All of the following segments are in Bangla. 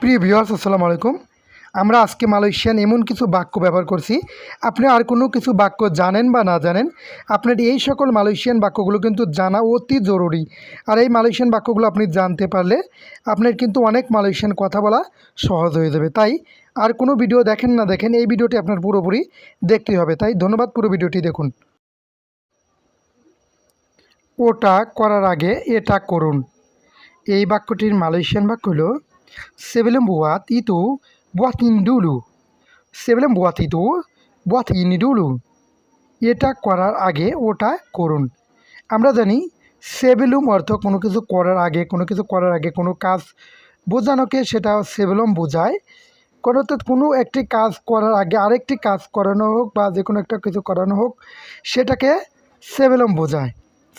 প্রিয় ভিউয়ার্স আসসালামু আলাইকুম। আমরা আজকে মালয়েশিয়ান এমন কিছু বাক্য ব্যবহার করছি। আপনি আর কোনো কিছু বাক্য জানেন বা না জানেন, আপনার এই সকল মালয়েশিয়ান বাক্যগুলো কিন্তু জানা অতি জরুরি। আর এই মালয়েশিয়ান বাক্যগুলো আপনি জানতে পারলে আপনার কিন্তু অনেক মালয়েশিয়ান কথা বলা সহজ হয়ে যাবে। তাই আর কোনো ভিডিও দেখেন না দেখেন, এই ভিডিওটি আপনার পুরোপুরি দেখতে হবে। তাই ধন্যবাদ, পুরো ভিডিওটি দেখুন। ওটা করার আগে এটা করুন। এই বাক্যটির মালয়েশিয়ান বাক্য হলো sebelum buat itu buatin dulu. Sebelum buat itu buat ini dulu এটা করার আগে ওটা করুন আমরা জানি সেবেলুম অর্থ কোনো কিছু করার আগে কোনো কিছু করার আগে কোনো কাজ বোঝানোকে সেটা সেবেলম বোঝায় কোনো তো কোনো একটি কাজ করার আগে আরেকটি কাজ করানো হোক বা যে কোনো একটা কিছু করানো হোক সেটাকে সেবেলম বোঝায়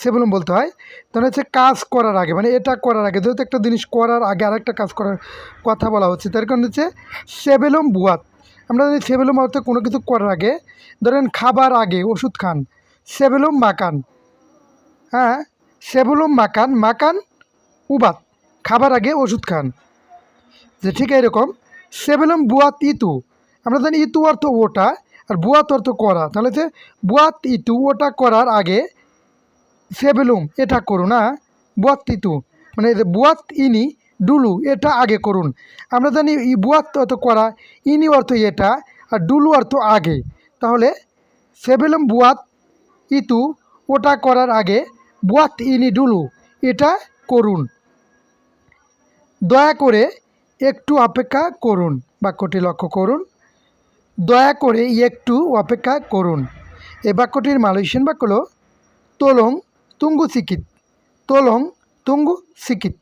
সেবেলম বলতে হয়। তাহলে হচ্ছে কাজ করার আগে মানে এটা করার আগে, যেহেতু একটা জিনিস করার আগে আরেকটা কাজ করার কথা বলা হচ্ছে, তার কারণ হচ্ছে সেবেলম বুয়াত। আমরা জানি সেবেলম অর্থ কোনো কিছু করার আগে, ধরেন খাবার আগে ওষুধ খান সেবেলম মাকান হ্যাঁ সেবুলম মাকান মাকান উবাত, খাবার আগে ওষুধ খান। যে ঠিক এরকম সেবেলম বুয়াত ইতু, আমরা জানি ইতু অর্থ ওটা, আর বুয়াত অর্থ করা। তাহলে যে বুয়াত ইতু, ওটা করার আগে সেবেলুম এটা করুন হ্যাঁ বুয়াত ইতু মানে বুয়াত ইনি, ডুলু, এটা আগে করুন। আমরা জানি ই বুয়াত অর্থ করা, ইনি অর্থ এটা, আর ডুলু অর্থ আগে। তাহলে সেবেলম বুয়াত ইতু, ওটা করার আগে বুয়াত ইনি, ডুলু, এটা করুন। দয়া করে একটু অপেক্ষা করুন, বাক্যটি লক্ষ্য করুন। দয়া করে একটু অপেক্ষা করুন। এ বাক্যটির মালয়েশিয়ান বাক্য হল, তোলং তুঙ্গু সিকিত, তোলং তুঙ্গু সিকিত।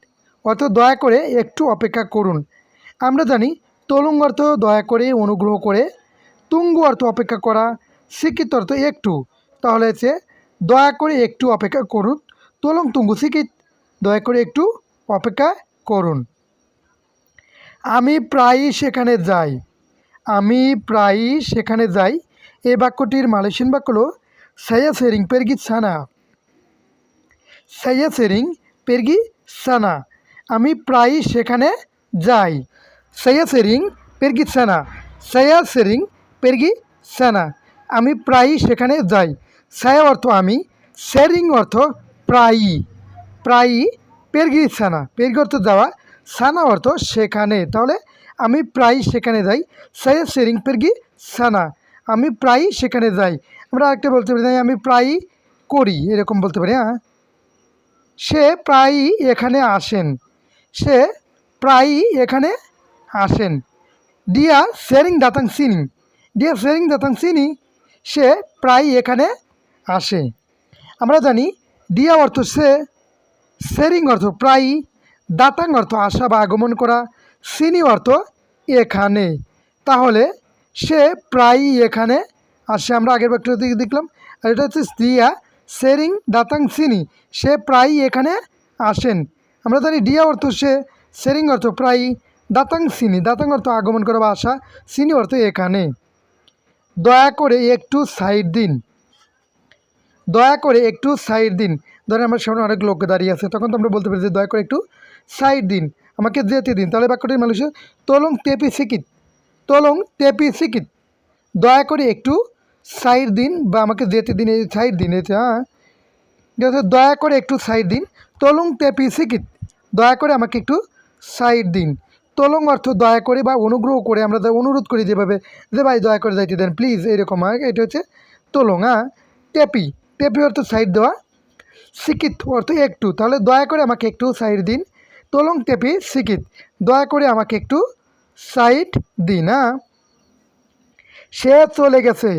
অর্থ দয়া করে একটু অপেক্ষা করুন। আমরা জানি তোলং অর্থ দয়া করে, অনুগ্রহ করে। তুঙ্গু অর্থ অপেক্ষা করা, সিকিত অর্থ একটু। তাহলে হচ্ছে দয়া করে একটু অপেক্ষা করুন। তোলং তুঙ্গু সিকিত, দয়া করে একটু অপেক্ষা করুন। আমি প্রায়ই সেখানে যাই। আমি প্রায়ই সেখানে যাই। এই বাক্যটির মালয়েশিয়ান বাক্য হলো, সায়া সেরিং পেরগি সানা। সেরিং, পেরগি সানা। আমি প্রায়ই সেখানে যাই। সেরিং, পেরগি সানা। সেরিং, পেরগি সানা। আমি প্রায়ই সেখানে যাই। সায়া অর্থ আমি শেরিং অর্থ প্রায়ই। প্রায়ই পেরগি সানা। পেরগি অর্থ যাওয়া, সানা অর্থ সেখানে। তাহলে আমি প্রায়ই সেখানে যাই। সায়া শেরিং পেরগি সানা। আমি প্রায়ই সেখানে যাই। আমরা আরেকটা বলতে পারি, আমি প্রায়ই করি, এরকম বলতে পারি হ্যাঁ। সে প্রায়ই এখানে আসেন। সে প্রায়ই এখানে আসেন। ডিয়া শেরিং দাতাং সিনি। ডিয়া শেরিং দাতাং সিনি, সে প্রায়ই এখানে আসে। আমরা জানি ডিয়া অর্থ সে শেরিং অর্থ প্রায়ই, দাতাং অর্থ আসা বা আগমন করা, সিনি অর্থ এখানে। তাহলে সে প্রায়ই এখানে আসে। আমরা আগের দিকে দেখলাম, আর এটা হচ্ছে দিয়া শেরিং দাতাং সিনি। সে প্রায়ই এখানে আসেন। আমরা জানি ডিয়া অর্থ সে, সেরিং অর্থ প্রায়ই দাতাং সিনি। দাতাং অর্থ আগমন করা বা আসা, সিনি অর্থ এখানে। দয়া করে একটু সাইড দিন। দয়া করে একটু সাইড দিন। ধরেন আমার সামনে অনেক লোক দাঁড়িয়ে আছে, তখন তো আমরা বলতে পারি যে দয়া করে একটু সাইড দিন। আমাকে যেতে দিন। তাহলে বাক্যটির মানুষের তলং তেপি সিকিত। তলং তেপি সিকিত। দয়া করে একটু সাইড দিন বা আমাকে যেতে দিন, এই সাইড দিন এটা হ্যাঁ। দয়া করে একটু সাইড দিন। তলং তেপি সিকিট, দয়া করে আমাকে একটু সাইড দিন। তলং অর্থ দয়া করে বা অনুগ্রহ করে আমরা অনুরোধ করি যেভাবে, যে ভাই দয়া করে যাইতে দেন, প্লিজ, এরকম, হয়, এটা হচ্ছে তলং হ্যাঁ। টেপি টেপি অর্থ সাইড দেওয়া। সিকিত অর্থ একটু, তাহলে দয়া করে আমাকে একটু সাইড দিন। তলং টেপি সিকিত দয়া করে আমাকে একটু সাইড দিন হ্যাঁ। সে চলে গেছে।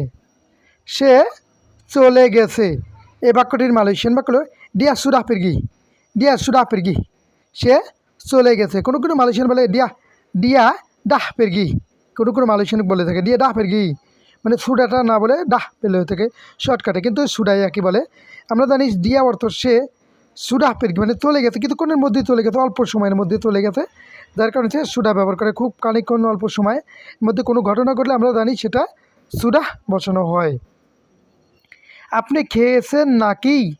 সে চলে গেছে। এই বাক্যটির মালয়েশিয়ান বাক্য হলো, ডিয়া সুরা পেরগি ডিয়া সুরা পেরগি সে চলে গেছে। কোনো কোনো মালয়েশিয়ান বলে, ডিয়া ডিয়া ডাহ পেরগি কোনো কোনো মালয়েশিয়ান বলে থাকে, ডিয়া ডাহ পেরগি মানে সুডাটা না বলে ডাহ পেলে হয়ে থাকে, শর্টকাটে। কিন্তু সুডাই একই বলে, আমরা জানি ডিয়া অর্থ সে সুডা পেরগি মানে চলে গেছে কিন্তু কোনের মধ্যেই চলে গেছে, অল্প সময়ের মধ্যে চলে গেছে। যার কারণে সে সুডা ব্যবহার করে খুব খানিকক্ষণ অল্প সময়ের মধ্যে কোনো ঘটনা ঘটলে আমরা জানি সেটা সুডা বসানো হয়। আপনি খেয়েছেন নাকি?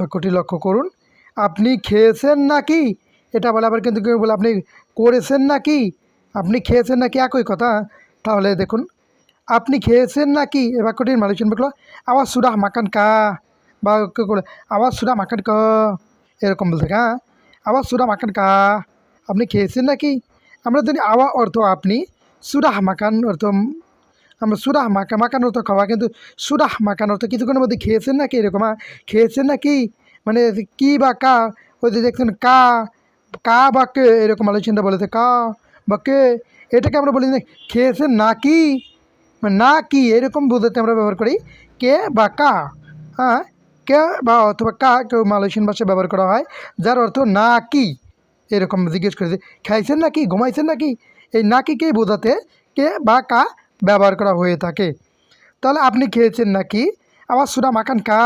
বাক্যটি লক্ষ্য করুন। আপনি খেয়েছেন নাকি? এটা বলে আবার কিন্তু কেউ বলে, আপনি করেছেন নাকি? আপনি খেয়েছেন নাকি? একই কথা। তাহলে দেখুন, আপনি খেয়েছেন নাকি? এ বাক্যটির মালিক বাক্য আওয়াজ সুরাহ মাকান কা। বা কেউ করে আওয়াজ সুরা মাকান ক। এরকম বলতে হ্যাঁ আওয়াজ সুরা মাকান কা। আপনি খেয়েছেন নাকি? আমরা জানি আওয়া অর্থ আপনি, সুরাহ মাকান অর্থ আমরা সুরাহ মাকা মাকান অর্থ খাওয়া, কিন্তু সুরাহ মাকান অর্থ কিছুক্ষণের মধ্যে খেয়েছেন নাকি এরকম? খেয়েছেন নাকি? মানে কি বা কা? ওই যে দেখছেন কা কা বা কে? এরকম আলোচনাটা বলেছে, কা বা কে? এটাকে আমরা বলি খেয়েছেন নাকি? মানে না কি এরকম বোঝাতে আমরা ব্যবহার করি, কে বা কা হ্যাঁ কে বা অথবা কা কেউ মালয়েশিয়ান ভাষায় ব্যবহার করা হয়, যার অর্থ না কি এরকম জিজ্ঞেস করেছে, খাইছেন নাকি, ঘুমাইছেন নাকি? এই নাকিকেই বোঝাতে কে বা কা ব্যবহার করা হয়ে থাকে। তাহলে আপনি খেয়েছেন নাকি? আবার সুরা মাখান কা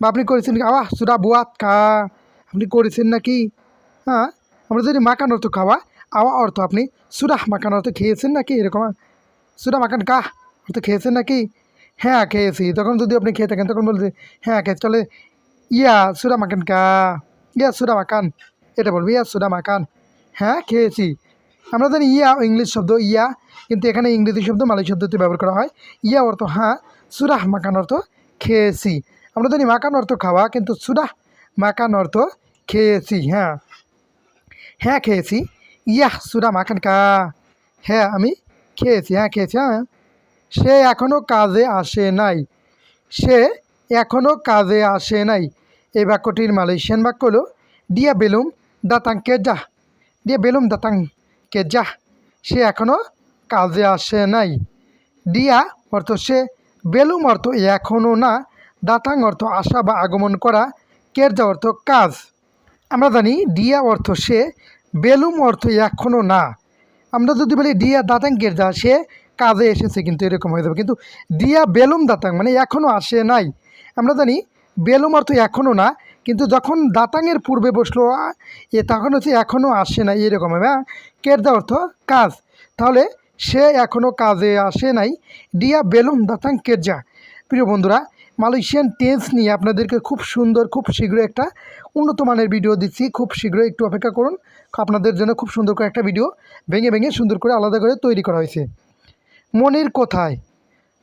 বা আপনি করেছেন আবার সুরা বুয়াত কা আপনি করেছেন নাকি? হ্যাঁ? আমরা যদি মাখান অর্থ খাওয়া আওয়া অর্থ আপনি সুরাহ মাখান অর্থ খেয়েছেন নাকি? এরকম সুরা মাখান কা অর্থ খেয়েছেন নাকি? হ্যাঁ খেয়েছি। তখন যদি আপনি খেয়ে থাকেন, তখন বলছে হ্যাঁ খেয়েছি। তাহলে, ইয়া সুরা মাখান কা ইয়া সুরা মাখান। এটা বলব, ইয়া সুরা মাখান। হ্যাঁ খেয়েছি। আমরা জানি ইয়া, ইংলিশ শব্দ ইয়া কিন্তু এখানে ইংরেজি শব্দ, মালয় শব্দতে ব্যবহার করা হয়। ইয়া অর্থ হ্যাঁ সুরাহ মাকান অর্থ খেয়েছি। আমরা জানি মাকান অর্থ খাওয়া, কিন্তু সুরাহ মাকান অর্থ খেয়েছি হ্যাঁ। হ্যাঁ খেয়েছি। ইয়াহ সুরা মাখান কা। হ্যাঁ আমি খেয়েছি হ্যাঁ খেয়েছি হ্যাঁ। সে এখনও কাজে আসে নাই। সে এখনও কাজে আসে নাই। এই বাক্যটির মালয়েশিয়ান বাক্য হলো ডিয়া বেলুম দাতাং কেজা ডিয়া বেলুম দাতাং কেজা সে এখনও কাজে আসে নাই। ডিয়া অর্থ সে, বেলুম অর্থ এখনও না, দাতাং অর্থ আসা বা আগমন করা, কেরজা অর্থ কাজ। আমরা জানি ডিয়া অর্থ সে, বেলুম অর্থ এখনও না। আমরা যদি বলি ডিয়া দাতাং, কেরজা, সে কাজে এসেছে কিন্তু এরকম হয়ে যাবে। কিন্তু ডিয়া বেলুম, দাতাং মানে এখনও আসে নাই। আমরা জানি বেলুম অর্থ এখনও না, কিন্তু যখন দাতাংয়ের পূর্বে বসল, এ তখন হচ্ছে এখনও আসে নাই এরকম হবে হ্যাঁ? কেরজা অর্থ কাজ। তাহলে সে এখনও কাজে আসে নাই। ডিয়া বেলুম দাতাং কেরজা প্রিয় বন্ধুরা, মালয়েশিয়ান টেন্স নিয়ে আপনাদেরকে খুব সুন্দর, খুব শীঘ্রই একটা উন্নত মানের ভিডিও দিচ্ছি। খুব শীঘ্রই একটু অপেক্ষা করুন। আপনাদের জন্য খুব সুন্দর করে একটা ভিডিও ভেঙে ভেঙে সুন্দর করে আলাদা করে তৈরি করা হয়েছে। মনির কোথায়?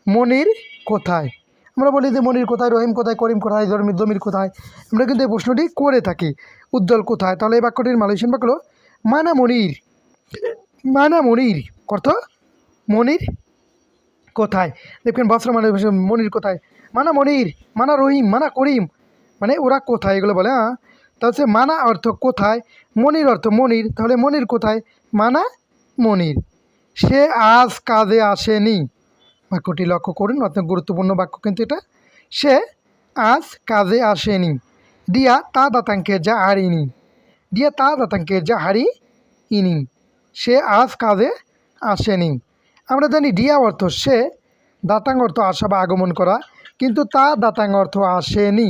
মনির কোথায়? আমরা বলি যে মনির কোথায়, রহিম কোথায়, করিম কোথায়, জমির জমির কোথায়? আমরা কিন্তু এই প্রশ্নটি করে থাকি। উজ্জ্বল কোথায়? তাহলে এই বাক্যটির মালয়েশিয়ান বাক্য হলো, মানা মনির মানা মনির। অর্থ? মনির কোথায়? দেখবেন বস্ত্র মানে মনির কোথায়? মানা মনির, মানা রহিম, মানা করিম। মানে ওরা কোথায়? এগুলো বলে হ্যাঁ? তা মানা অর্থ কোথায়? মনির অর্থ মনির। তাহলে মনির কোথায়? মানা মনির। সে আজ কাজে আসেনি। বাক্যটি লক্ষ্য করুন, অত্যন্ত গুরুত্বপূর্ণ বাক্য কিন্তু এটা। সে আজ কাজে আসেনি। দিয়া তা দাতাঙ্কের যা হারিনি। দিয়া তা দাতাঙ্কের যা হারি ইনি সে আজ কাজে আসেনি। আমরা জানি ডিয়া অর্থ সে, দাতাং অর্থ আসা বা আগমন করা, কিন্তু তা দাতাং অর্থ আসেনি।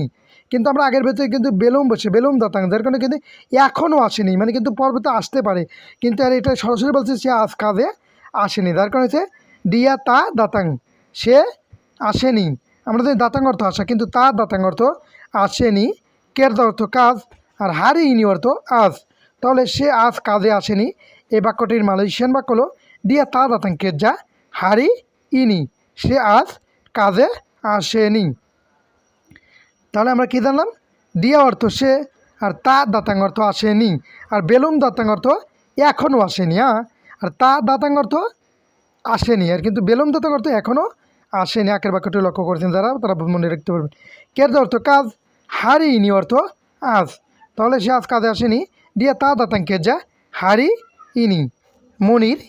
কিন্তু আমরা আগের ভেতরে কিন্তু বেলুম বসে, বেলুম দাতাং, যার কারণে কিন্তু এখনও আসেনি মানে কিন্তু পর্বতে আসতে পারে। কিন্তু আর এটা সরাসরি বলছে সে আজ কাজে আসেনি, যার কারণে হচ্ছে ডিয়া তা দাতাং, সে আসেনি। আমরা জানি দাতাং অর্থ আসা কিন্তু তা দাতাং অর্থ আসেনি। কের অর্থ কাজ, আর হারি ইনি অর্থ আজ। তাহলে সে আজ কাজে আসেনি। এই বাক্যটির মালয়েশিয়ান বাক্য হলো দিয়া তা দাতাং কের যা হারি ইনি, সে আজ কাজে আসেনি। তাহলে আমরা কী জানলাম? দিয়া অর্থ সে আর তা দাতাং অর্থ আসেনি, আর বেলুন দাতাং অর্থ এখনও আসেনি হ্যাঁ আর তা দাতাং অর্থ আসেনি, আর কিন্তু বেলুন দাতাং অর্থ এখনও আসেনি। আকের বাক্যটি লক্ষ্য করেছেন যারা, তারা মনে রাখতে পারবেন। কের অর্থ কাজ? হারি ইনি অর্থ আজ। তাহলে সে আজ কাজে আসেনি, দিয়া তা দাতাং কে যা হারি ইনি, মনির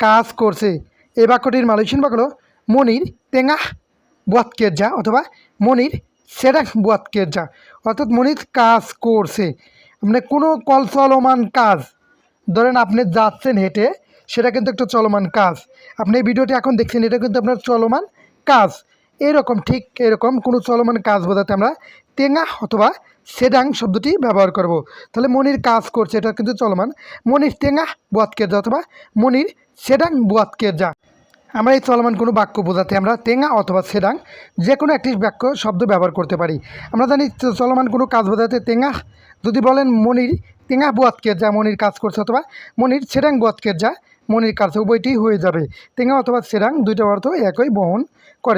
কাজ করছে। এই বাক্যটির মালয়েশিয়ান বাক্য হলো, মনির তেঙ্গা বুয়াত কেরজা অথবা মনির সেরাক বুয়াত কেরজা অর্থাৎ মনির কাজ করছে। মানে কোনো কল চলমান কাজ। ধরেন আপনি যাচ্ছেন হেঁটে, সেটা কিন্তু একটা চলমান কাজ। আপনি এই ভিডিওটি এখন দেখছেন, এটা কিন্তু আপনার চলমান কাজ। এরকম, ঠিক এরকম কোনো চলমান কাজ বোঝাতে আমরা তেঙ্গা অথবা সেডাং শব্দটি ব্যবহার করব। তাহলে মনির কাজ করছে, এটা কিন্তু চলমান। মনির তেঙ্গা বুয়াত কেরজা অথবা মনির সেডাং বুয়াত যা আমরা এই চলমান কোনো বাক্য বোঝাতে আমরা তেঙা অথবা সেডাং যে কোনো একটি বাক্য, শব্দ ব্যবহার করতে পারি। আমরা জানি চলমান কোনো কাজ বোঝাতে তেঙা যদি বলেন মনির তেঙা বুয়াত যা মনির কাজ করছে অথবা মনির সেডাং বুয়াত যা মনির কাজ উভয়টি হয়ে যাবে। তেঙা অথবা সেরাং দুইটা অর্থ একই বহন করে।